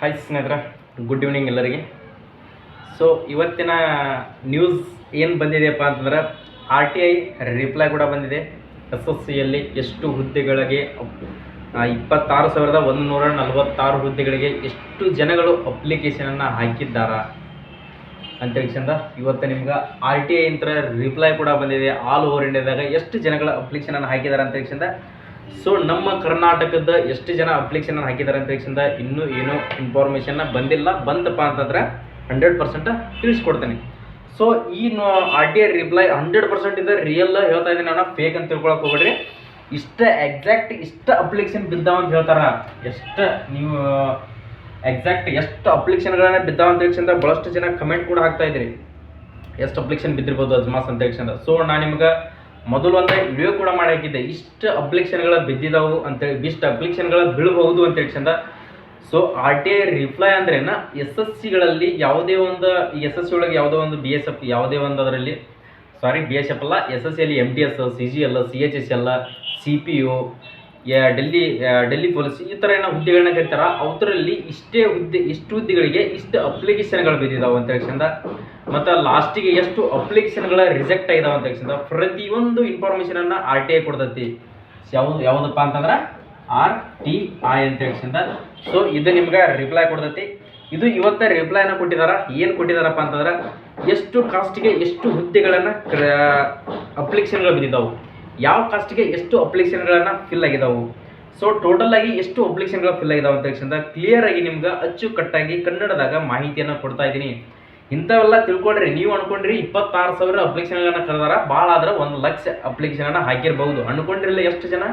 Hi ಸ್ನೇಹಿತರೆ good evening ಎಲ್ಲರಿಗೆ. So ಇವತ್ತಿನ ನ್ಯೂಸ್ ಏನು ಬಂದಿದೆಯಪ್ಪ ಅಂತಂದ್ರೆ ಆರ್ ಟಿ ಐ ರಿಪ್ಲೈ ಕೂಡ ಬಂದಿದೆ. ಎಸ್ ಎಸ್ ಸಿಯಲ್ಲಿ ಎಷ್ಟು ಹುದ್ದೆಗಳಿಗೆ ಇಪ್ಪತ್ತಾರು ಸಾವಿರದ ಒಂದು ನೂರ ನಲವತ್ತಾರು ಹುದ್ದೆಗಳಿಗೆ ಎಷ್ಟು ಜನಗಳು ಅಪ್ಲಿಕೇಶನನ್ನು ಹಾಕಿದ್ದಾರ ಅಂತೇಳಿ ಚಂದ ಇವತ್ತು ನಿಮ್ಗೆ ಆರ್ ಟಿ ಐ ಅಂತ ರಿಪ್ಲೈ ಕೂಡ ಬಂದಿದೆ. ಆಲ್ ಓವರ್ ಇಂಡಿಯಾದಾಗ ಎಷ್ಟು ಜನಗಳ ಅಪ್ಲಿಕೇಶನನ್ನು ಹಾಕಿದ್ದಾರೆ ಅಂತ ಚಂದ ಸೊ ನಮ್ಮ ಕರ್ನಾಟಕದ ಎಷ್ಟು ಜನ ಅಪ್ಲಿಕೇಶನ್ ಹಾಕಿದ್ದಾರೆ ಅಂತ ತಕ್ಷಣ ಇನ್ನೂ ಏನೂ ಇನ್ಫಾರ್ಮೇಷನ್ನ ಬಂದಿಲ್ಲ. ಬಂತಪ್ಪ ಅಂತಂದ್ರೆ ಹಂಡ್ರೆಡ್ ಪರ್ಸೆಂಟ್ ತಿಳಿಸ್ಕೊಡ್ತೇನೆ. ಸೊ ಈ R T I reply hundred percent ಇದೆ ರಿಯಲ್ ಹೇಳ್ತಾ ಇದ್ದೀನಿ ನಾನು ಫೇಕ್ ಅಂತ ತಿಳ್ಕೊಳಕ್ಕೆ ಹೋಗ್ಬೇಡ್ರಿ. ಇಷ್ಟ ಎಕ್ಸಾಕ್ಟ್ ಇಷ್ಟ ಅಪ್ಲಿಕೇಶನ್ ಬಿದ್ದಾವ ಅಂತ ಹೇಳ್ತಾರ ಎಷ್ಟು ನೀವು ಎಕ್ಸಾಕ್ಟ್ ಎಷ್ಟು ಅಪ್ಲಿಕೇಶನ್ಗಳನ್ನ ಬಿದ್ದಾವ ಅಂತ ತಕ್ಷಣ ಭಾಳಷ್ಟು ಜನ ಕಮೆಂಟ್ ಕೂಡ ಹಾಕ್ತಾ ಇದ್ರಿ. ಎಷ್ಟು ಅಪ್ಲಿಕೇಶನ್ ಬಿದ್ದಿರ್ಬೋದು ಅಜ್ಮಾಸ್ ಅಂತ ತಕ್ಷಣ ಸೊ ನಾನು ನಿಮ್ಗೆ ಮೊದಲು ಒಂದು ವಿಡಿಯೋ ಕೂಡ ಮಾಡಿ ಹಾಕಿದ್ದೆ ಇಷ್ಟು ಅಪ್ಲಿಕೇಶನ್ಗಳ ಬಿದ್ದಿದಾವು ಅಂತೇಳಿ ಇಷ್ಟು ಅಪ್ಲಿಕೇಶನ್ಗಳ ಬೀಳಬಹುದು ಅಂತ ಚಂದ so R T I reply ಅಂದ್ರೇನ ಎಸ್ ಎಸ್ ಸಿಗಳಲ್ಲಿ ಯಾವುದೇ ಒಂದು ಎಸ್ ಎಸ್ ಸಿ ಒಳಗೆ ಯಾವುದೋ ಒಂದು ಬಿ ಎಸ್ ಎಫ್ ಯಾವುದೇ ಒಂದು ಅದರಲ್ಲಿ ಸಾರಿ ಬಿ ಎಸ್ ಎಫ್ ಅಲ್ಲ, ಎಸ್ ಎಸ್ ಸಿಯಲ್ಲಿ M T S C G L C H S L C P U Delhi Delhi police, ಈ ಥರ ಏನೋ ಹುದ್ದೆಗಳನ್ನ ಕರೀತಾರ. ಅವರಲ್ಲಿ ಇಷ್ಟೇ ಹುದ್ದೆ, ಇಷ್ಟು ಹುದ್ದೆಗಳಿಗೆ ಇಷ್ಟು ಅಪ್ಲಿಕೇಶನ್ಗಳು ಬಿದ್ದಿದಾವೆ ಅಂತ ಹೇಳ್ಕೊಂಡ. ಮತ್ತು ಲಾಸ್ಟಿಗೆ ಎಷ್ಟು ಅಪ್ಲಿಕೇಶನ್ಗಳ ರಿಜೆಕ್ಟ್ ಆಗಿದಾವೆ ಅಂತ ತಕ್ಷಣ ಪ್ರತಿಯೊಂದು ಇನ್ಫಾರ್ಮೇಷನನ್ನು ಆರ್ ಟಿ ಐ ಕೊಡ್ತೈತಿ. ಯಾವುದು ಯಾವುದಪ್ಪ ಅಂತಂದ್ರೆ ಆರ್ ಟಿ ಐ ಅಂತ ಹೇಳ್ಕೊಂಡ ಸೊ ಇದು ನಿಮ್ಗೆ ರಿಪ್ಲೈ ಕೊಡ್ತೈತಿ. ಇದು ಇವತ್ತ ರಿಪ್ಲೈನ ಕೊಟ್ಟಿದಾರ. ಏನು ಕೊಟ್ಟಿದಾರಪ್ಪ ಅಂತಂದ್ರೆ ಎಷ್ಟು ಕಾಸ್ಟಿಗೆ ಎಷ್ಟು ಹುದ್ದೆಗಳನ್ನು ಅಪ್ಲಿಕೇಶನ್ಗಳು ಬಿದ್ದಿದ್ದಾವೆ. ಯಾವ ಕಾಸ್ಟಿಗೆ ಎಷ್ಟು ಅಪ್ಲಿಕೇಶನ್ಗಳನ್ನು ಫಿಲ್ ಆಗಿದಾವು ಸೊ ಟೋಟಲ್ ಆಗಿ ಎಷ್ಟು ಅಪ್ಲಿಕೇಶನ್ಗಳು ಫಿಲ್ ಆಗಿದಾವೆ ಅಂತ ಕ್ಲಿಯರ್ ಆಗಿ ನಿಮ್ಗೆ ಅಚ್ಚುಕಟ್ಟಾಗಿ ಕನ್ನಡದಾಗ ಮಾಹಿತಿಯನ್ನು ಕೊಡ್ತಾ ಇದ್ದೀನಿ. ಇಂಥವೆಲ್ಲ ತಿಳ್ಕೊಂಡ್ರಿ ನೀವು ಅನ್ಕೊಂಡ್ರಿ ಇಪ್ಪತ್ತಾರು ಸಾವಿರ ಅಪ್ಲಿಕೇಶನ್ಗಳನ್ನ ಕರೆದಾರ ಭಾಳ ಆದ್ರೆ ಒಂದು ಲಕ್ಷ ಅಪ್ಲಿಕೇಶನ್ ಹಾಕಿರ್ಬಹುದು. ಅನ್ಕೊಂಡ್ರಿಲ್ಲ ಎಷ್ಟು ಜನ?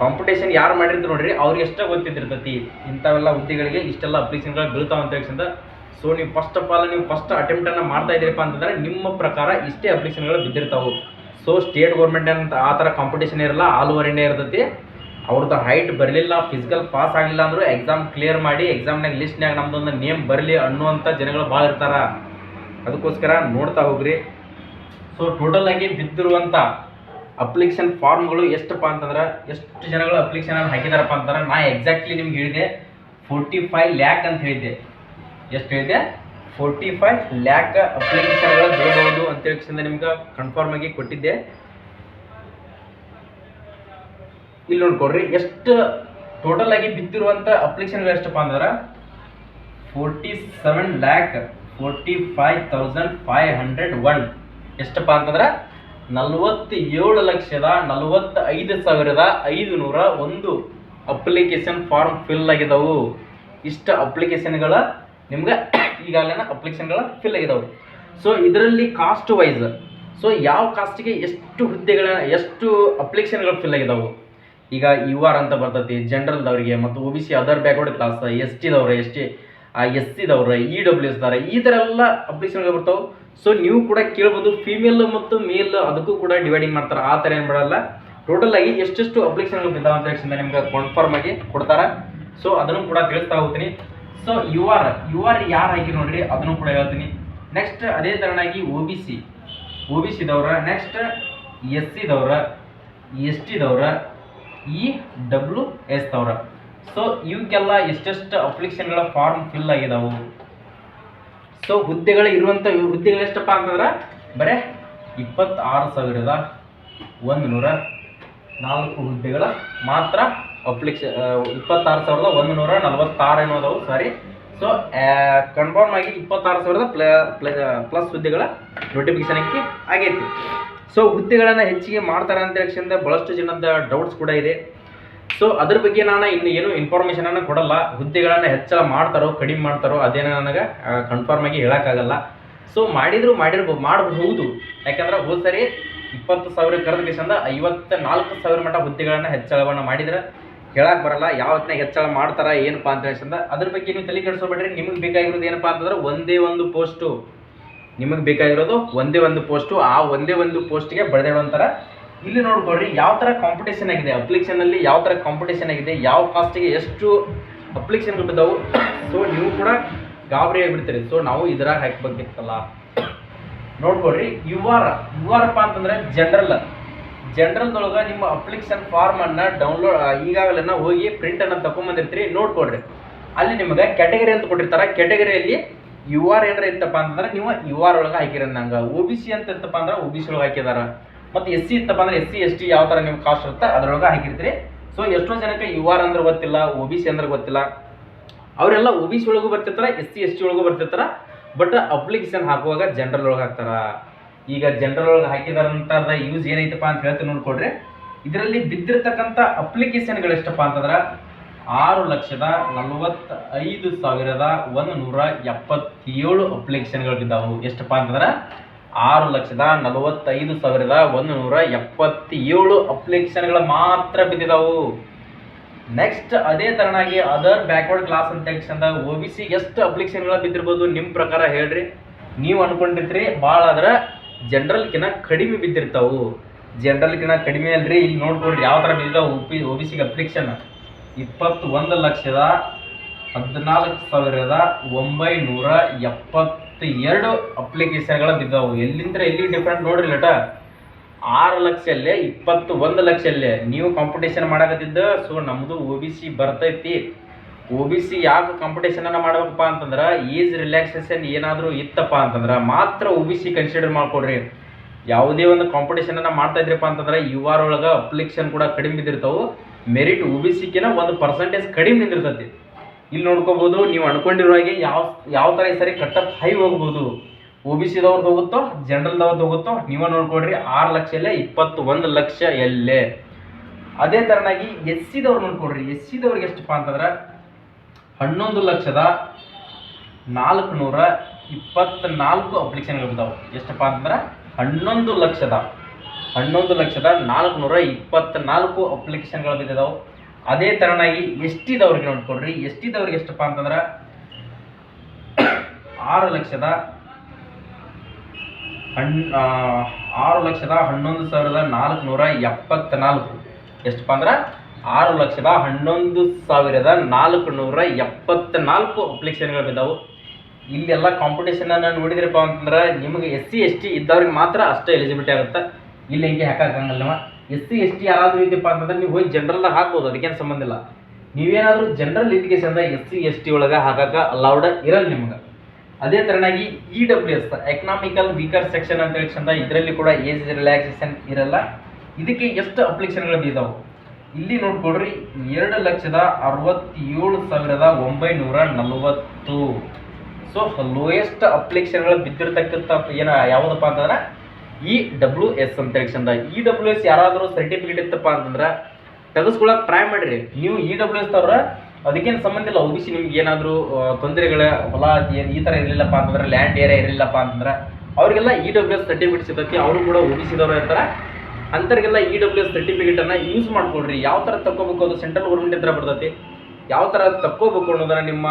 ಕಾಂಪಿಟೇಷನ್ ಯಾರು ಮಾಡಿರ್ತೀರಿ ನೋಡ್ರಿ, ಅವ್ರಿಗೆ ಎಷ್ಟೇ ಗೊತ್ತಿದ್ದಿರ್ತೈತಿ. ಇಂಥವೆಲ್ಲ ಹುದ್ದೆಗಳಿಗೆ ಇಷ್ಟೆಲ್ಲ ಅಪ್ಲಿಕೇಶನ್ಗಳು ಬೀಳ್ತಾವ ಅಂತ ಹೇಳಿ ಸೊ ನೀವು ಫಸ್ಟ್ ಆಫ್ ಆಲ್ ನೀವು ಫಸ್ಟ್ ಅಟೆಂಪ್ಟ್ ಅನ್ನ ಮಾಡ್ತಾ ಇದ್ದೀರಪ್ಪ ಅಂತಂದ್ರೆ ನಿಮ್ಮ ಪ್ರಕಾರ ಇಷ್ಟೇ ಅಪ್ಲಿಕೇಶನ್ಗಳು ಬಿದ್ದಿರ್ತಾವೆ. ಸೊ ಸ್ಟೇಟ್ ಗೌರ್ಮೆಂಟ್ ಅಂತ ಆ ಥರ ಕಾಂಪಿಟೇಷನ್ ಇರಲ್ಲ ಆಲ್ ಓವರ್ ಇಂಡಿಯಾ ಇರ್ತೈತಿ. ಅವ್ರದ್ದು ಹೈಟ್ ಬರಲಿಲ್ಲ ಫಿಸಿಕಲ್ ಪಾಸ್ ಆಗಲಿಲ್ಲ ಅಂದ್ರೆ ಎಕ್ಸಾಮ್ ಕ್ಲಿಯರ್ ಮಾಡಿ ಎಕ್ಸಾಮ್ನಾಗ ಲಿಸ್ಟ್ನಾಗ ನಮ್ದೊಂದು ನೇಮ್ ಬರಲಿ ಅನ್ನುವಂಥ ಜನಗಳು ಭಾಳ ಇರ್ತಾರೆ. ಅದಕ್ಕೋಸ್ಕರ ನೋಡ್ತಾ ಹೋಗ್ರಿ. ಸೊ ಟೋಟಲ್ ಆಗಿ ಬಿದ್ದಿರುವಂಥ ಅಪ್ಲಿಕೇಶನ್ ಫಾರ್ಮ್ಗಳು ಎಷ್ಟಪ್ಪ ಅಂತಂದ್ರೆ, ಎಷ್ಟು ಜನಗಳು ಅಪ್ಲಿಕೇಶನ್ ಹಾಕಿದಾರಪ್ಪ ಅಂತಂದ್ರೆ, ನಾ ಎಕ್ಸಾಕ್ಟ್ಲಿ ನಿಮ್ಗೆ ಹೇಳಿದೆ ಫೋರ್ಟಿ ಫೈವ್ ಲ್ಯಾಕ್ ಅಂತ ಹೇಳಿದ್ದೆ. ಎಷ್ಟು ಹೇಳಿದೆ ಫೋರ್ಟಿ ಫೈವ್ ಲ್ಯಾಕ್ ಅಪ್ಲಿಕೇಶನ್ಗಳು ಬೀಳಬಹುದು ಅಂತ ಹೇಳಿ ನಿಮ್ಗೆ ಕನ್ಫರ್ಮ್ ಆಗಿ ಕೊಟ್ಟಿದ್ದೆ. ಇಲ್ಲಿ ನೋಡ್ಕೊಡ್ರಿ ಎಷ್ಟು ಟೋಟಲ್ ಆಗಿ ಬಿದ್ದಿರುವಂಥ ಅಪ್ಲಿಕೇಶನ್ಗಳು ಎಷ್ಟಪ್ಪ ಅಂದ್ರೆ? Forty seven lakh forty five thousand five hundred one ಎಷ್ಟಪ್ಪ ಅಂತಂದ್ರೆ? ನಲವತ್ತೇಳು ಲಕ್ಷದ ನಲವತ್ತೈದು ಸಾವಿರದ ಐದು ನೂರ ಒಂದು ಅಪ್ಲಿಕೇಶನ್ ಫಾರ್ಮ್ ಫಿಲ್ ಆಗಿದಾವು. ಇಷ್ಟು ಅಪ್ಲಿಕೇಶನ್ಗಳ ನಿಮ್ಗೆ ಈಗಾಗಲೇ ಅಪ್ಲಿಕೇಶನ್ಗಳ ಫಿಲ್ ಆಗಿದಾವೆ. ಸೊ ಇದರಲ್ಲಿ ಕಾಸ್ಟ್ ವೈಸ್ ಸೊ ಯಾವ ಕಾಸ್ಟಿಗೆ ಎಷ್ಟು ಹುದ್ದೆಗಳ ಎಷ್ಟು ಅಪ್ಲಿಕೇಶನ್ಗಳು ಫಿಲ್ ಆಗಿದಾವು? ಈಗ ಯು ಆರ್ ಅಂತ ಬರ್ತೈತಿ ಜನರಲ್ದವ್ರಿಗೆ ಮತ್ತು O B C other backward class S ಟಿದವ್ರೆ S T S ಸಿದವ್ರೆ ಇ ಡಬ್ಲ್ಯೂ ಎಸ್ ದಾರೆ ಈ ಥರ ಎಲ್ಲ ಅಪ್ಲಿಕೇಶನ್ಗಳು ಬರ್ತಾವೆ. ಸೊ ನೀವು ಕೂಡ ಕೇಳ್ಬೋದು ಫೀಮೇಲ್ ಮತ್ತು ಮೇಲ್ ಅದಕ್ಕೂ ಕೂಡ ಡಿವೈಡಿಂಗ್ ಮಾಡ್ತಾರೆ. ಆ ಥರ ಏನು ಬರಲ್ಲ ಟೋಟಲ್ ಆಗಿ ಎಷ್ಟೆಷ್ಟು ಅಪ್ಲಿಕೇಶನ್ಗಳು ಬಿದ್ದಾವೆ ಅಂತ ಹೇಳಿ ನಿಮ್ಗೆ ಕನ್ಫರ್ಮ್ ಆಗಿ ಕೊಡ್ತಾರೆ. ಸೊ ಅದನ್ನು ಕೂಡ ತಿಳಿಸ್ತಾ ಹೋಗ್ತೀನಿ. So U R U R ಯಾರು ಹಾಕಿ ನೋಡ್ರಿ, ಅದನ್ನು ಕೂಡ ಹೇಳ್ತೀನಿ. ನೆಕ್ಸ್ಟ್ ಅದೇ ಥರನಾಗಿ O B C O B ಸಿದವ್ರ next S ಸಿದವ್ರ ಎಸ್ ಟಿದವ್ರ ಇ ಡಬ್ಲ್ಯೂ ಎಸ್ ಅವರ ಸೊ ಇವಕ್ಕೆಲ್ಲ ಎಷ್ಟೆಷ್ಟು ಅಪ್ಲಿಕೇಶನ್ಗಳ ಫಾರ್ಮ್ ಫಿಲ್ ಆಗಿದಾವು? ಸೊ ಹುದ್ದೆಗಳು ಇರುವಂಥ ಹುದ್ದೆಗಳು ಎಷ್ಟಪ್ಪ ಅಂತಂದ್ರೆ, ಬರೇ ಇಪ್ಪತ್ತಾರು ಸಾವಿರದ ಒಂದು ನೂರ ನಾಲ್ಕು ಹುದ್ದೆಗಳ ಮಾತ್ರ ಅಪ್ಲಿಕೇಶನ್ ಇಪ್ಪತ್ತಾರು ಸಾವಿರದ ಒಂದು ನೂರ ನಲವತ್ತಾರು ಎನ್ನುವುದವು ಸಾರಿ ಸೊ ಕನ್ಫರ್ಮ್ ಆಗಿ ಇಪ್ಪತ್ತಾರು ಸಾವಿರದ ಪ್ಲ ಪ್ಲಸ್ ಹುದ್ದೆಗಳ ನೋಟಿಫಿಕೇಶನ್ ಅಂಕಿ ಆಗೈತಿ. ಸೊ ಹುದ್ದೆಗಳನ್ನು ಹೆಚ್ಚಿಗೆ ಮಾಡ್ತಾರೆ ಅಂತ ಹೇಳಿ ಭಾಳಷ್ಟು ಜನದ ಡೌಟ್ಸ್ ಕೂಡ ಇದೆ. ಸೊ ಅದ್ರ ಬಗ್ಗೆ ನಾನು ಇನ್ನು ಏನು ಇನ್ಫಾರ್ಮೇಷನ್ ಅನ್ನು ಕೊಡಲ್ಲ. ಹುದ್ದೆಗಳನ್ನು ಹೆಚ್ಚಳ ಮಾಡ್ತಾರೋ, ಕಡಿಮೆ ಮಾಡ್ತಾರೋ ಅದೇನೋ ನನಗೆ ಕನ್ಫರ್ಮ್ ಆಗಿ ಹೇಳೋಕ್ಕಾಗಲ್ಲ. ಸೊ ಮಾಡಿದ್ರು ಮಾಡಿರ್ಬೋದು ಮಾಡಬಹುದು. ಯಾಕಂದ್ರೆ ಹೋದ ಸರಿ ಇಪ್ಪತ್ತು ಸಾವಿರ ಕರೆದ ಐವತ್ತ ನಾಲ್ಕು ಸಾವಿರ ಮಟ್ಟ ಹುದ್ದೆಗಳನ್ನು ಹೆಚ್ಚಳವನ್ನು ಮಾಡಿದ್ರೆ ಹೇಳಕ್ಕೆ ಬರಲ್ಲ. ಯಾವ ಹೆಚ್ಚಳ ಮಾಡ್ತಾರ, ಏನಪ್ಪಾ ಅಂತ ಹೇಳಿ ಅದ್ರ ಬಗ್ಗೆ ನೀವು ತಲೆ ಕೆಡಿಸ್ಕೊಬೇಡ್ರಿ. ನಿಮಗೆ ಬೇಕಾಗಿರೋದು ಏನಪ್ಪಾ ಅಂತಂದ್ರೆ ಒಂದೇ ಒಂದು ಪೋಸ್ಟು ನಿಮಗೆ ಬೇಕಾಗಿರೋದು ಒಂದೇ ಒಂದು ಪೋಸ್ಟು ಆ ಒಂದೇ ಒಂದು ಪೋಸ್ಟ್ಗೆ ಬರೆದಿಡುವಂಥರ ಇಲ್ಲಿ ನೋಡ್ಕೊಳ್ರಿ ಯಾವ ಥರ ಕಾಂಪಿಟೇಷನ್ ಆಗಿದೆ? ಅಪ್ಲಿಕೇಶನಲ್ಲಿ ಯಾವ ಥರ ಕಾಂಪಿಟೇಷನ್ ಆಗಿದೆ? ಯಾವ ಕಾಸ್ಟಿಗೆ ಎಷ್ಟು ಅಪ್ಲಿಕೇಶನ್ ಬಿದ್ದಾವು ಸೊ ನೀವು ಕೂಡ ಗಾಬರಿ ಆಗಿಬಿಡ್ತೀರಿ. ಸೊ ನಾವು ಇದ್ರಾಗ ಹಾಕ್ಬೇಕಿತ್ತಲ್ಲ ನೋಡ್ಕೊಳ್ರಿ ಯು ಆರ್ ಯು ಆರ್ಪ ಅಂತಂದ್ರೆ ಜನರಲ್ ಜನರಲ್ದೊಳಗೆ ನಿಮ್ಮ ಅಪ್ಲಿಕೇಶನ್ ಫಾರ್ಮ್ ಅನ್ನ ಡೌನ್ಲೋಡ್ ಈಗಾಗಲೇ ಹೋಗಿ ಪ್ರಿಂಟನ್ನು ತಗೊಂಬಂದಿರ್ತೀರಿ ನೋಡ್ಕೊಳ್ರಿ ಅಲ್ಲಿ ನಿಮಗೆ ಕ್ಯಾಟಗರಿ ಅಂತ ಕೊಟ್ಟಿರ್ತಾರೆ. ಕ್ಯಾಟಗರಿಯಲ್ಲಿ ಯು ಆರ್ ಏನಾರ ಇತ್ತಪ್ಪ ಅಂತಂದ್ರೆ ನೀವು ಯು ಆರ್ ಒಳಗೆ ಹಾಕಿರ ನಂಗೆ. ಒ ಬಿ ಸಿ ಅಂತ ಇತ್ತಪ್ಪ ಅಂದ್ರೆ ಒ ಬಿ ಸಿ ಒಳಗೆ ಹಾಕಿದಾರ ಮತ್ತು ಎಸ್ ಸಿ ಇತ್ತಪ್ಪ ಅಂದ್ರೆ ಎಸ್ ಸಿ ಎಸ್ ಟಿ ಯಾವ ಥರ ನಿಮ್ಗೆ ಕಾಸ್ಟ್ ಇರುತ್ತೆ ಅದ್ರೊಳಗೆ ಹಾಕಿರ್ತೀರಿ. ಸೊ ಎಷ್ಟೋ ಜನಕ್ಕೆ ಯು ಆರ್ ಅಂದ್ರೆ ಗೊತ್ತಿಲ್ಲ ಓ ಬಿ ಸಿ ಅಂದ್ರೆ ಗೊತ್ತಿಲ್ಲ. ಅವರೆಲ್ಲ ಒ ಬಿ ಸಿ ಒಳಗೂ ಬರ್ತಿರ್ತಾರೆ ಎಸ್ ಸಿ ಎಸ್ ಟಿ ಒಳಗೂ ಬರ್ತಿರ್ತಾರ. ಬಟ್ ಅಪ್ಲಿಕೇಶನ್ ಹಾಕುವಾಗ ಜನರಲ್ ಒಳಗೆ ಹಾಕ್ತಾರ. ಈಗ ಜನರಲ್ ಒಳಗೆ ಹಾಕಿದಾರಂತದ ಯೂಸ್ ಏನೈತಪ್ಪ ಅಂತ ಹೇಳ್ತೀನಿ ನೋಡ್ಕೊಡ್ರಿ ಇದರಲ್ಲಿ ಬಿದ್ದಿರ್ತಕ್ಕಂಥ ಅಪ್ಲಿಕೇಶನ್ಗಳು ಎಷ್ಟಪ್ಪ ಅಂತಂದ್ರೆ ಆರು ಲಕ್ಷದ ನಲವತ್ತ ಐದು ಸಾವಿರದ ಒಂದು ನೂರ ಎಪ್ಪತ್ತೇಳು ಅಪ್ಲಿಕೇಶನ್ಗಳು ಬಿದ್ದಾವು ಎಷ್ಟಪ್ಪ ಅಂತಂದ್ರೆ, ಆರು ಲಕ್ಷದ ನಲವತ್ತೈದು ಸಾವಿರದ ಒಂದು ನೂರ ಎಪ್ಪತ್ತೇಳು ಅಪ್ಲಿಕೇಶನ್ಗಳು ಮಾತ್ರ ಬಿದ್ದಿದಾವು. ನೆಕ್ಸ್ಟ್ ಅದೇ ತರನಾಗಿ ಅದರ್ ಬ್ಯಾಕ್ವರ್ಡ್ ಕ್ಲಾಸ್ ಅಂತ ತಕ್ಷಣ ಒ ಬಿ ಸಿ ಎಷ್ಟು ಅಪ್ಲಿಕೇಶನ್ಗಳು ಬಿದ್ದಿರ್ಬೋದು ನಿಮ್ಮ ಪ್ರಕಾರ ಹೇಳ್ರಿ. ನೀವು ಅನ್ಕೊಂಡಿರ್ತೀರಿ ಭಾಳ ಆದ್ರೆ ಜನರಲ್ಕಿನ ಕಡಿಮೆ ಬಿದ್ದಿರ್ತಾವು. ಜನರಲ್ಕಿನ ಕಡಿಮೆ ಅಲ್ರಿ, ಇಲ್ಲಿ ನೋಡ್ಕೊಂಡ್ರಿ ಯಾವ ಥರ ಬಿದ್ದಿದಾವೆ ಒ ಒ ಬಿ ಸಿಗೆ ಅಪ್ಲಿಕೇಶನ್. ಇಪ್ಪತ್ತೊಂದು ಲಕ್ಷದ ಹದಿನಾಲ್ಕು ಸಾವಿರದ ಒಂಬೈನೂರ ಎಪ್ಪತ್ತೆರಡು ಅಪ್ಲಿಕೇಶನ್ಗಳು ಬಿದ್ದಾವು. ಎಲ್ಲಿಂದ ಎಲ್ಲಿ ಡಿಫ್ರೆಂಟ್ ನೋಡ್ರಿ ಲಟ. ಆರು ಲಕ್ಷಲ್ಲೇ ಇಪ್ಪತ್ತು ಒಂದು ಲಕ್ಷಲ್ಲೇ ನೀವು ಕಾಂಪಿಟೇಷನ್ ಮಾಡಕತ್ತಿದ್ದ ಸೊ ನಮ್ಮದು ಒ ಬಿ ಸಿ ಬರ್ತೈತಿ. ಒ ಬಿ ಸಿ ಯಾಕೆ ಕಾಂಪಿಟೇಷನನ್ನು ಮಾಡ್ಬೇಕಪ್ಪ ಅಂತಂದ್ರೆ ಏಜ್ ರಿಲ್ಯಾಕ್ಸೇಷನ್ ಏನಾದರೂ ಇತ್ತಪ್ಪ ಅಂತಂದ್ರೆ, ಮಾತ್ರ ಒ ಬಿ ಸಿ ಕನ್ಸಿಡರ್ ಮಾಡ್ಕೊಡ್ರಿ. ಯಾವುದೇ ಒಂದು ಕಾಂಪಿಟೇಷನನ್ನು ಮಾಡ್ತಾ ಇದ್ರಪ್ಪ ಅಂತಂದ್ರೆ ಯು ಆರ್ ಒಳಗೆ ಅಪ್ಲಿಕೇಶನ್ ಕೂಡ ಕಡಿಮೆ ಬಿದ್ದಿರ್ತಾವು. ಮೆರಿಟ್ ಒ ಬಿ ಸಿಕ್ಕಿನ ಒಂದು ಪರ್ಸೆಂಟೇಜ್ ಕಡಿಮೆ ನಿಂದಿರ್ತೈತಿ. ಇಲ್ಲಿ ನೋಡ್ಕೋಬೋದು, ನೀವು ಅನ್ಕೊಂಡಿರೋ ಹಾಗೆ ಯಾವ ಯಾವ ಥರ ಈ ಸರಿ ಕಟ್ಟಪ್ ಹೈ ಹೋಗ್ಬೋದು. ಒ ಬಿ ಸಿದವ್ರದ್ದು ಹೋಗುತ್ತೋ ಜನರಲ್ದವ್ರದ್ದು ಹೋಗುತ್ತೋ, ನೀವೇ ನೋಡ್ಕೊಡ್ರಿ ಆರು ಲಕ್ಷ ಎಲ್ಲೇ ಇಪ್ಪತ್ತು ಒಂದು ಲಕ್ಷ ಎಲ್ಲೇ ಅದೇ ಥರನಾಗಿ ಎಸ್ ಸಿದವ್ರು ನೋಡ್ಕೊಡ್ರಿ ಎಸ್ ಸಿದವ್ರಿಗೆ ಎಷ್ಟಪ್ಪ ಅಂತಂದ್ರೆ ಹನ್ನೊಂದು ಲಕ್ಷದ ನಾಲ್ಕು ನೂರ ಇಪ್ಪತ್ನಾಲ್ಕು ಅಪ್ಲಿಕೇಶನ್ಗಳು ಬಿದ್ದಾವೆ ಎಷ್ಟಪ್ಪ ಅಂತಂದ್ರೆ ಹನ್ನೊಂದು ಲಕ್ಷದ ಹನ್ನೊಂದು ಲಕ್ಷದ ನಾಲ್ಕು ನೂರ ಇಪ್ಪತ್ನಾಲ್ಕು ಅಪ್ಲಿಕೇಶನ್ಗಳು ಬಿದ್ದಿದಾವೆ ಅದೇ ತರನಾಗಿ ಎಸ್ ಟಿದವ್ರಿಗೆ ನೋಡ್ಕೊಡ್ರಿ ಎಷ್ಟಿದವ್ರಿಗೆ ಎಷ್ಟಪ್ಪ ಅಂತಂದ್ರೆ, ಆರು ಲಕ್ಷದ ಹಣ್ ಆರು ಲಕ್ಷದ ಹನ್ನೊಂದು ಸಾವಿರದ ನಾಲ್ಕುನೂರ ಎಪ್ಪತ್ನಾಲ್ಕು. ಎಷ್ಟಪ್ಪ ಅಂದ್ರೆ, ಆರು ಲಕ್ಷದ ಹನ್ನೊಂದು ಸಾವಿರದ ನಾಲ್ಕುನೂರ ಎಪ್ಪತ್ನಾಲ್ಕು ಅಪ್ಲಿಕೇಶನ್ಗಳು ಬಿದ್ದಾವೆ. ಇಲ್ಲೆಲ್ಲ ಕಾಂಪಿಟೇಷನನ್ನು ನೋಡಿದ್ರಪ್ಪ ಅಂತಂದ್ರೆ, ನಿಮಗೆ ಎಸ್ ಸಿ, ಎಸ್ ಟಿ ಇದ್ದವ್ರಿಗೆ ಮಾತ್ರ ಅಷ್ಟೇ ಎಲಿಜಿಬಿಲಿಟಿ ಆಗುತ್ತೆ. ಇಲ್ಲಿ ಹಿಂಗೆ ಹಾಕಕ್ಕಂಗಲ್ಲ ಎಸ್ ಸಿ, ಎಸ್ ಟಿ ಯಾರಾದರೂ ಇದ್ದಪ್ಪ ಅಂತಂದ್ರೆ ನೀವು ಹೋಗಿ ಜನರಲ್ದಾಗ ಹಾಕ್ಬೋದು, ಅದಕ್ಕೇನು ಸಂಬಂಧ ಇಲ್ಲ. ನೀವೇನಾದರೂ ಜನರಲ್ ಎಜುಕೇಶನ್ದಾಗ ಎಸ್ ಸಿ, ಎಸ್ ಟಿ ಒಳಗೆ ಹಾಕಕ್ಕೆ ಅಲೌಡ್ ಇರಲ್ಲ ನಿಮ್ಗೆ. ಅದೇ ತರನಾಗಿ E W S economical weaker section ಅಂತ ಚಂದ ಇದರಲ್ಲಿ ಕೂಡ ಏಜ್ ರಿಲ್ಯಾಕ್ಸೇಷನ್ ಇರಲ್ಲ. ಇದಕ್ಕೆ ಎಷ್ಟು ಅಪ್ಲಿಕೇಶನ್ಗಳು ಇದಾವೆ ಇಲ್ಲಿ ನೋಡ್ಕೊಡ್ರಿ ಎರಡು ಲಕ್ಷದ ಅರವತ್ತೇಳು ಸಾವಿರದ ಒಂಬೈನೂರ ನಲವತ್ತು. ಸೊ ಲೋಯೆಸ್ಟ್ ಅಪ್ಲಿಕೇಶನ್ಗಳು ಬಿದ್ದಿರ್ತಕ್ಕಂಥ ಏನ ಯಾವುದಪ್ಪ ಅಂತಂದ್ರೆ ಇ ಡಬ್ಲ್ಯೂ ಎಸ್ ಅಂತ ಚಂದ. ಇ ಡಬ್ಲ್ಯೂ ಎಸ್ ಯಾರಾದರೂ ಸರ್ಟಿಫಿಕೇಟ್ ಇತ್ತಪ್ಪ ಅಂತಂದ್ರೆ ತೆಗೆಸ್ಕೊಳಕ್ ಟ್ರೈ ಮಾಡಿರಿ. ನೀವು ಇ ಡಬ್ಲ್ಯೂ ಎಸ್ ಅವ್ರ ಅದಕ್ಕೇನು ಸಂಬಂಧ ಇಲ್ಲ. ಒ ಬಿ ಸಿ ನಿಮ್ಗೆ ಏನಾದರೂ ತೊಂದರೆಗಳ, ಹೊಲ ಏನು ಈ ಥರ ಇರಲಿಲ್ಲಪ್ಪ ಅಂತಂದ್ರೆ ಲ್ಯಾಂಡ್ ಏರಿಯಾ ಇರಲಿಲ್ಲಪ್ಪ ಅಂತಂದ್ರೆ ಅವರಿಗೆಲ್ಲ ಇ ಡಬ್ಲ್ಯೂ ಎಸ್ ಸರ್ಟಿಫಿಕೇಟ್ ಸಿಗುತ್ತೆ. ಅವರು ಕೂಡ ಒಬಿಸಿದವ್ರು ಇರ್ತಾರೆ ಅಂಥವ್ರಿಗೆಲ್ಲ ಇ ಡಬ್ಲ್ಯೂ ಎಸ್ ಸರ್ಟಿಫಿಕೇಟನ್ನು ಯೂಸ್ ಮಾಡ್ಕೊಡ್ರಿ ಯಾವ ಥರ ತಗೋಬೇಕು ಅದು? ಸೆಂಟ್ರಲ್ ಗೌರ್ಮೆಂಟ್ ಹತ್ರ ಬರ್ತೈತಿ. ಯಾವ ಥರ ತಕ್ಕೋಬೇಕು ಅನ್ನೋದನ್ನ ನಿಮ್ಮ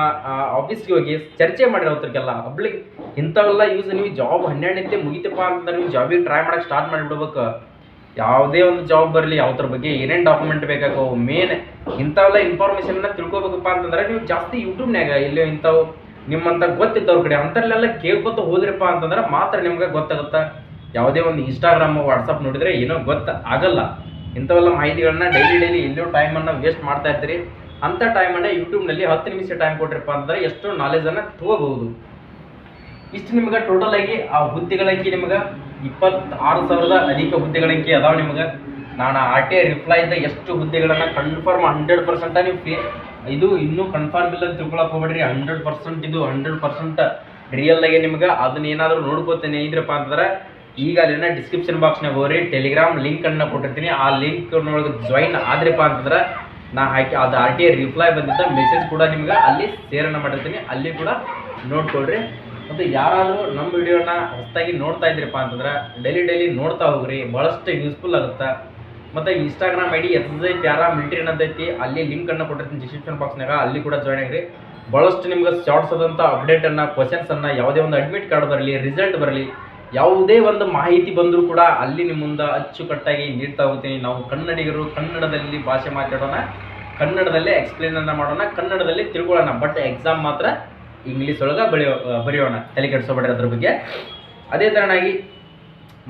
ಆಫೀಸ್ಗೆ ಹೋಗಿ ಚರ್ಚೆ ಮಾಡಿರಿ ಅವ್ರಿಗೆಲ್ಲ ಪಬ್ಲಿಕ್ ಇಂಥವೆಲ್ಲ ಯೂಸ್ ನೀವು ಜಾಬ್ ಹನ್ನೆರಡನೇ ಮುಗಿತಪ್ಪ ಅಂತಂದ್ರೆ ನೀವು ಜಾಬಿಗೆ ಟ್ರೈ ಮಾಡೋಕ್ಕೆ ಸ್ಟಾರ್ಟ್ ಮಾಡಿಬಿಡ್ಬೇಕು. ಯಾವುದೇ ಒಂದು ಜಾಬ್ ಬರಲಿ ಯಾವ್ದ್ರ ಬಗ್ಗೆ ಏನೇನು ಡಾಕ್ಯುಮೆಂಟ್ ಬೇಕಾಗೋ ಮೇನ್ ಇಂಥವೆಲ್ಲ ಇನ್ಫಾರ್ಮೇಷನ್ನ ತಿಳ್ಕೊಬೇಕಪ್ಪ ಅಂತಂದ್ರೆ ನೀವು ಜಾಸ್ತಿ ಯೂಟ್ಯೂಬ್ನ್ಯಾಗ ಇಲ್ಲಿ ಇಂಥವು ನಿಮ್ಮಂತ ಗೊತ್ತಿದ್ದವ್ರ ಕಡೆ ಅಂಥಲ್ಲೆಲ್ಲ ಕೇಳ್ಕೊತ ಹೋದ್ರಪ್ಪ ಅಂತಂದ್ರೆ ಮಾತ್ರ ನಿಮ್ಗೆ ಗೊತ್ತಾಗುತ್ತೆ. ಯಾವುದೇ ಒಂದು ಇನ್ಸ್ಟಾಗ್ರಾಮ್ ವಾಟ್ಸಪ್ ನೋಡಿದ್ರೆ ಏನೋ ಗೊತ್ತ ಆಗಲ್ಲ. ಇಂಥವೆಲ್ಲ ಮಾಹಿತಿಗಳನ್ನ ಡೈಲಿ ಡೈಲಿ ಎಲ್ಲೋ ಟೈಮನ್ನು ವೇಸ್ಟ್ ಮಾಡ್ತಾ ಇರ್ತೀರಿ. ಅಂಥ ಟೈಮನ್ನು ಯೂಟ್ಯೂಬ್ನಲ್ಲಿ ಹತ್ತು ನಿಮಿಷ ಟೈಮ್ ಕೊಟ್ರಪ್ಪ ಅಂತಂದ್ರೆ ಎಷ್ಟೋ ನಾಲೆಜನ್ನು ತಗೋಬಹುದು. ಇಷ್ಟು ನಿಮ್ಗೆ ಟೋಟಲ್ ಆಗಿ ಆ ಹುದ್ದೆಗಳಂಕಿ ನಿಮ್ಗೆ ಇಪ್ಪತ್ತಾರು ಸಾವಿರದ ಅಧಿಕ ಹುದ್ದೆಗಳಂಕಿ ಅದಾವೆ ನಿಮಗೆ. ನಾನು ಆ ಟಿ ರಿಪ್ಲೈ ರಿಪ್ಲೈದ ಎಷ್ಟು ಹುದ್ದೆಗಳನ್ನು ಕನ್ಫರ್ಮ್ ಹಂಡ್ರೆಡ್ ಪರ್ಸೆಂಟ ನೀವು ಫೇ ಇದು ಇನ್ನೂ ಕನ್ಫರ್ಮ್ ಇಲ್ಲ ಅಂತ ತಿಳ್ಕೊಳಕ್ ಹೋಗ್ಬೇಡ್ರಿ. ಹಂಡ್ರೆಡ್ ಪರ್ಸೆಂಟ್ ಇದು ಹಂಡ್ರೆಡ್ ಪರ್ಸೆಂಟ್ ರಿಯಲ್ ಆಗಿ ನಿಮ್ಗೆ ಅದನ್ನ ಏನಾದರೂ ನೋಡ್ಕೋತೇನೆ ಇದ್ರಪ್ಪ ಅಂತಂದ್ರೆ ಈಗ ಅಲ್ಲಿನ ಡಿಸ್ಕ್ರಿಪ್ಷನ್ ಬಾಕ್ಸ್ನಾಗ ಹೋಗ್ರಿ ಟೆಲಿಗ್ರಾಮ್ ಲಿಂಕ್ ಅನ್ನ ಕೊಟ್ಟಿರ್ತೀನಿ. ಆ ಲಿಂಕ್ನೊಳಗೆ ಜಾಯಿನ್ ಆದ್ರಪ್ಪ ಅಂತಂದ್ರೆ ನಾ ಹಾಕಿ ಅದು ಆರ್ ಟಿ ಐ ರಿಪ್ಲೈ ಬಂದಿದ್ದ ಮೆಸೇಜ್ ಕೂಡ ನಿಮ್ಗೆ ಅಲ್ಲಿ ಸೇರನ್ನು ಮಾಡಿರ್ತೀನಿ. ಅಲ್ಲಿ ಕೂಡ ನೋಡ್ಕೊಳ್ರಿ. ಮತ್ತು ಯಾರಾದರೂ ನಮ್ಮ ವಿಡಿಯೋನ ಹೊಸದಾಗಿ ನೋಡ್ತಾ ಇದ್ರಪ್ಪ ಅಂತಂದ್ರೆ ಡೈಲಿ ಡೈಲಿ ನೋಡ್ತಾ ಹೋಗ್ರಿ. ಭಾಳಷ್ಟು ಯೂಸ್ಫುಲ್ ಆಗುತ್ತೆ. ಮತ್ತು Instagram I D S I paramilitary ಅಂತೈತಿ ಅಲ್ಲಿ ಲಿಂಕ್ ಅನ್ನು ಕೊಟ್ಟಿರ್ತೀನಿ ಡಿಸ್ಕ್ರಿಪ್ಷನ್ ಬಾಕ್ಸ್ನಾಗ ಅಲ್ಲಿ ಕೂಡ ಜಾಯ್ನ್ ಆಗಿರಿ. ಭಾಳಷ್ಟು ನಿಮ್ಗೆ ಶಾರ್ಟ್ಸ್ ಆದಂಥ ಅಪ್ಡೇಟನ್ನು ಕ್ವಶನ್ಸನ್ನು ಯಾವುದೇ ಒಂದು ಅಡ್ಮಿಟ್ ಕಾರ್ಡ್ ಬರಲಿ ರಿಸಲ್ಟ್ ಬರಲಿ ಯಾವುದೇ ಒಂದು ಮಾಹಿತಿ ಬಂದರೂ ಕೂಡ ಅಲ್ಲಿ ನಿಮ್ಮ ಮುಂದೆ ಅಚ್ಚುಕಟ್ಟಾಗಿ ನೀಡ್ತಾ ಹೋಗ್ತೀನಿ ನಾವು ಕನ್ನಡಿಗರು ಕನ್ನಡದಲ್ಲಿ ಭಾಷೆ ಮಾತಾಡೋಣ, ಕನ್ನಡದಲ್ಲೇ ಎಕ್ಸ್ಪ್ಲೇನನ್ನು ಮಾಡೋಣ, ಕನ್ನಡದಲ್ಲಿ ತಿಳ್ಕೊಳ್ಳೋಣ. ಬಟ್ ಎಕ್ಸಾಮ್ ಮಾತ್ರ ಇಂಗ್ಲೀಷ್ ಒಳಗೆ ಬರೆಯೋ ಬರೆಯೋಣ, ತಲೆ ಕೆಡಿಸೋಬೇಡ್ರಿ ಅದ್ರ ಬಗ್ಗೆ. ಅದೇ ಥರನಾಗಿ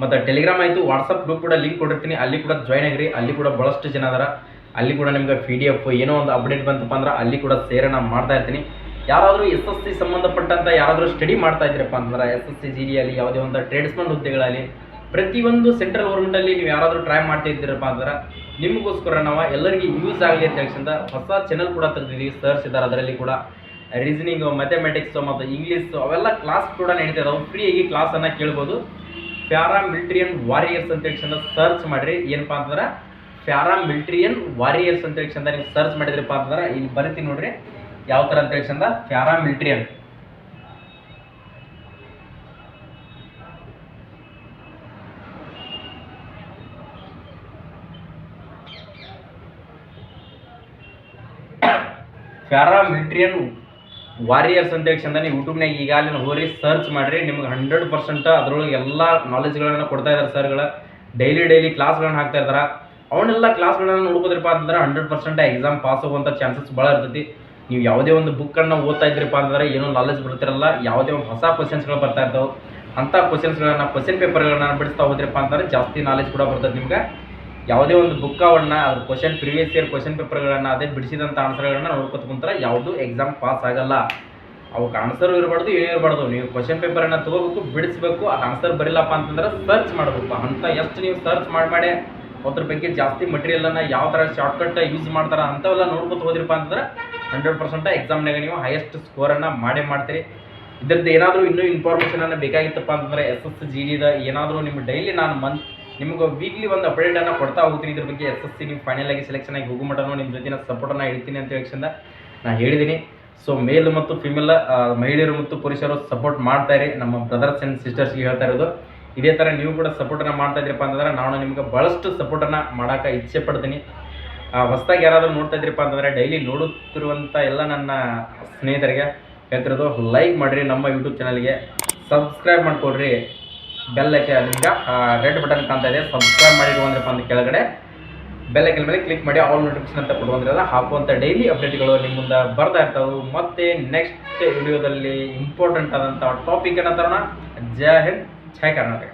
ಮತ್ತು ಟೆಲಿಗ್ರಾಮ್ ಆಯಿತು ವಾಟ್ಸಪ್ ಗ್ರೂಪ್ ಕೂಡ ಲಿಂಕ್ ಕೊಟ್ಟಿರ್ತೀನಿ. ಅಲ್ಲಿ ಕೂಡ ಜಾಯ್ನ್ ಆಗಿರಿ. ಅಲ್ಲಿ ಕೂಡ ಭಾಳಷ್ಟು ಜನ ಅದರ. ಅಲ್ಲಿ ಕೂಡ ನಿಮ್ಗೆ ಪಿ ಡಿ ಎಫ್ ಏನೋ ಒಂದು ಅಪ್ಡೇಟ್ ಬಂತಪ್ಪ ಅಂದ್ರೆ ಅಲ್ಲಿ ಕೂಡ ಸೇರೋಣ ಮಾಡ್ತಾ ಇರ್ತೀನಿ. ಯಾರಾದರೂ ಎಸ್ ಎಸ್ ಸಿ ಸಂಬಂಧಪಟ್ಟಂಥ ಯಾರಾದರೂ ಸ್ಟಡಿ ಮಾಡ್ತಾ ಇದ್ದೀರಪ್ಪ ಅಂದ್ರೆ S S C G D ಅಲ್ಲಿ, ಯಾವುದೇ ಒಂದು ಟ್ರೇಡ್ಸ್ಮನ್ ಹುದ್ದೆಗಳಲ್ಲಿ, ಪ್ರತಿಯೊಂದು ಸೆಂಟ್ರಲ್ ಗೌರ್ಮೆಂಟಲ್ಲಿ ನೀವು ಯಾರಾದರೂ ಟ್ರೈ ಮಾಡ್ತಾ ಇದ್ದೀರಪ್ಪ ಅಂದ್ರೆ ನಿಮಗೋಸ್ಕರ ನಾವು ಎಲ್ಲರಿಗೂ ಯೂಸ್ ಆಗಲಿ ಅಂತ ಹೇಳ್ಸಿಂದ ಹೊಸ ಚಾನಲ್ ಕೂಡ ತೆಗೆದಿದ್ದೀವಿ. ಸರ್ಸ್ ಇದ್ದಾರೆ ಅದರಲ್ಲಿ ಕೂಡ ರೀಸನಿಂಗ್ ಮ್ಯಾಥಮೆಟಿಕ್ಸ್ ಮತ್ತು ಇಂಗ್ಲೀಷ್ ಅವೆಲ್ಲ ಕ್ಲಾಸ್ ಕೂಡ ನಡೀತಾ ಇದಾವೆ ಫ್ರೀಯಾಗಿ ಕ್ಲಾಸನ್ನು ಕೇಳ್ಬೋದು. ಪ್ಯಾರಾ ಮಿಲ್ಟ್ರಿಯನ್ ವಾರಿಯರ್ಸ್ ಅಂತ ಹೇಳ್ಕೊಂಡು ಸರ್ಚ್ ಮಾಡಿರಿ. ಏನಪ್ಪ ಅಂತಂದ್ರೆ ಪ್ಯಾರಾ ಮಿಲ್ಟ್ರಿಯನ್ ವಾರಿಯರ್ಸ್ ಅಂತ ಹೇಳ್ಕೊಂಡು ನೀವು ಸರ್ಚ್ ಮಾಡಿದ್ರಪ್ಪ ಅಂತಂದ್ರೆ ಇಲ್ಲಿ ಬರಿತೀನಿ ನೋಡ್ರಿ. ಯಾವ ಥರ ಅಂತ ಚಂದ ಪ್ಯಾರಾ ಮಿಲಿಟ್ರಿಯನ್ ಪ್ಯಾರಾ ಮಿಲಿಟರಿಯನ್ ವಾರಿಯರ್ಸ್ ಅಂತ ಹೇಳಿ ಚಂದ ನೀವು ಯೂಟ್ಯೂಬ್ನಾಗ ಈಗಾಗಲೇ ಹೋರಿ, ಸರ್ಚ್ ಮಾಡಿರಿ, ನಿಮ್ಗೆ ಹಂಡ್ರೆಡ್ ಪರ್ಸೆಂಟ್ ಅದರೊಳಗೆ ಎಲ್ಲ ನಾಲೆಜ್ಗಳನ್ನು ಕೊಡ್ತಾ ಇದ್ದಾರೆ ಸರ್ಗಳ ಡೈಲಿ ಡೈಲಿ ಕ್ಲಾಸ್ಗಳನ್ನ ಹಾಕ್ತಾ ಇದ್ದಾರೆ ಅವನ್ನೆಲ್ಲ ಕ್ಲಾಸ್ಗಳನ್ನ ನೋಡ್ಬೋದ್ರಪ್ಪ ಅಂತಂದ್ರೆ ಹಂಡ್ರೆಡ್ ಪರ್ಸೆಂಟ್ ಎಕ್ಸಾಮ್ ಪಾಸ್ ಆಗುವಂಥ ಚಾನ್ಸಸ್ ಭಾಳ ಇರ್ತೈತಿ. ನೀವು ಯಾವುದೇ ಒಂದು ಬುಕ್ಕನ್ನು ಓದ್ತಾ ಇದ್ರಪ್ಪ ಅಂತಂದ್ರೆ ಏನೋ ನಾಲೆಜ್ ಬರ್ತಿರಲ್ಲ ಯಾವುದೇ ಒಂದು ಹೊಸ ಕ್ವಶನ್ಸ್ಗಳು ಬರ್ತಾ ಇರ್ತಾವೆ. ಅಂಥ ಕ್ವಶನ್ಸ್ಗಳನ್ನ ಕ್ವಶನ್ ಪೇಪರ್ಗಳನ್ನ ಬಿಡಿಸ್ತಾ ಹೋದ್ರಪ್ಪ ಅಂತಂದ್ರೆ ಜಾಸ್ತಿ ನಾಲೆಜ್ ಕೂಡ ಬರ್ತದೆ ನಿಮ್ಗೆ. ಯಾವುದೇ ಒಂದು ಬುಕ್ಕವನ್ನ ಅದ್ರ ಕ್ವಶನ್ ಪ್ರಿವಿಯಸ್ ಇಯರ್ ಕ್ವಶನ್ ಪೇಪರ್ಗಳನ್ನ ಅದೇ ಬಿಡಿಸಿದಂಥ ಆನ್ಸರ್ಗಳನ್ನ ನೋಡ್ಕೊತ ಕುಂತಾರೆ ಯಾವುದು ಎಕ್ಸಾಮ್ ಪಾಸ್ ಆಗಲ್ಲ. ಅವಕ್ಕೆ ಆನ್ಸರ್ ಇರಬಾರ್ದು, ಏನೂ ಇರಬಾರ್ದು. ನೀವು ಕ್ವಶನ್ ಪೇಪರನ್ನು ತಗೋಬೇಕು, ಬಿಡಿಸ್ಬೇಕು, ಆ ಆನ್ಸರ್ ಬರಿಲ್ಲಪ್ಪ ಅಂತಂದ್ರೆ ಸರ್ಚ್ ಮಾಡಬೇಕು ಅಂತ ಎಷ್ಟು ನೀವು ಸರ್ಚ್ ಮಾಡಿ ಮಾಡಿ ಅದ್ರ ಬಗ್ಗೆ ಜಾಸ್ತಿ ಮಟೀರಿಯಲನ್ನು ಯಾವ ಥರ ಶಾರ್ಟ್ಕಟ್ ಯೂಸ್ ಮಾಡ್ತಾರೆ ಅಂಥವೆಲ್ಲ ನೋಡ್ಕೊತ ಹೋದ್ರಪ್ಪ ಅಂತಂದ್ರೆ ಹಂಡ್ರೆಡ್ ಪರ್ಸೆಂಟ್ ಎಕ್ಸಾಮ್ನಾಗ ನೀವು ಹೈಯೆಸ್ಟ್ ಸ್ಕೋರನ್ನು ಮಾಡೇ ಮಾಡ್ತೀರಿ. ಇದ್ರದ್ದು ಏನಾದರೂ ಇನ್ನೂ ಇನ್ಫಾರ್ಮೇಷನನ್ನು ಬೇಕಾಗಿತ್ತಪ್ಪ ಅಂತಂದ್ರೆ ಎಸ್ ಎಸ್ ಜಿ ಡಿದ ಏನಾದರೂ ನಿಮ್ಮ ಡೈಲಿ ನಾನು ಮಂತ್ ನಿಮಗೆ ವೀಕ್ಲಿ ಒಂದು ಅಪ್ಡೇಟನ್ನು ಕೊಡ್ತಾ ಹೋಗ್ತೀನಿ ಇದ್ರ ಬಗ್ಗೆ ಎಸ್ ಎಸ್ ಸಿ ನೀವು ಫೈನಲ್ ಆಗಿ ಸೆಲೆಕ್ಷನ್ ಆಗಿ ಹೋಗೋ ಮಟನೂ ನಿಮ್ಮ ಜೊತೆ ಸಪೋರ್ಟನ್ನು ಹೇಳ್ತೀನಿ ಅಂತ ಹೇಳ್ಕೊಂಡು ನಾನು ಹೇಳಿದ್ದೀನಿ ಸೊ ಮೇಲ್ ಮತ್ತು ಫಿಮೇಲ್ ಮಹಿಳೆಯರು ಮತ್ತು ಪುರುಷರು ಸಪೋರ್ಟ್ ಮಾಡ್ತಾ ಇರಿ. ನಮ್ಮ ಬ್ರದರ್ಸ್ ಆ್ಯಂಡ್ ಸಿಸ್ಟರ್ಸ್ಗೆ ಹೇಳ್ತಾ ಇರೋದು, ಇದೇ ಥರ ನೀವು ಕೂಡ ಸಪೋರ್ಟನ್ನು ಮಾಡ್ತಾ ಇದ್ದೀರಪ್ಪ ಅಂತಂದ್ರೆ ನಾನು ನಿಮ್ಗೆ ಭಾಳಷ್ಟು ಸಪೋರ್ಟನ್ನು ಮಾಡೋಕೆ ಇಚ್ಛೆ ಪಡ್ತೀನಿ. ಹೊಸದಾಗಿ ಯಾರಾದರೂ ನೋಡ್ತಾ ಇದ್ರಿಪ್ಪ ಅಂತಂದರೆ ಡೈಲಿ ನೋಡುತ್ತಿರುವಂಥ ಎಲ್ಲ ನನ್ನ ಸ್ನೇಹಿತರಿಗೆ ಹೇಳ್ತಿರೋದು ಲೈಕ್ ಮಾಡಿರಿ ನಮ್ಮ ಯೂಟ್ಯೂಬ್ ಚಾನಲ್ಗೆ ಸಬ್ಸ್ಕ್ರೈಬ್ ಮಾಡಿಕೊಡ್ರಿ. ಬೆಲ್ ಐತೆ ನಿಮ್ಗೆ ರೆಡ್ ಬಟನ್ ಕಾಣ್ತಾ ಇದೆ. ಸಬ್ಸ್ಕ್ರೈಬ್ ಮಾಡಿರುವಂದ್ರಪ್ಪ ಅಂತ ಕೆಳಗಡೆ. ಬೆಲ್ ಐಕನ್ ಮೇಲೆ ಕ್ಲಿಕ್ ಮಾಡಿ ಆಲ್ ನೋಟಿಫಿಕೇಶನ್ ಅಂತ ಕೊಡುವಂದ್ರಲ್ಲ ಹಾಕುವಂಥ ಡೈಲಿ ಅಪ್ಡೇಟ್ಗಳು ನಿಮ್ಮ ಮುಂದೆ ಬರ್ತಾ ಇರ್ತಾವೆ. ಮತ್ತೆ ನೆಕ್ಸ್ಟ್ ವಿಡಿಯೋದಲ್ಲಿ ಇಂಪಾರ್ಟೆಂಟ್ ಆದಂಥ ಟಾಪಿಕ್ ಏನಂತಾರೋಣ ಜಯ ಜೈ ಹಿಂದ್, ಜೈ ಕರ್ನಾಟಕ.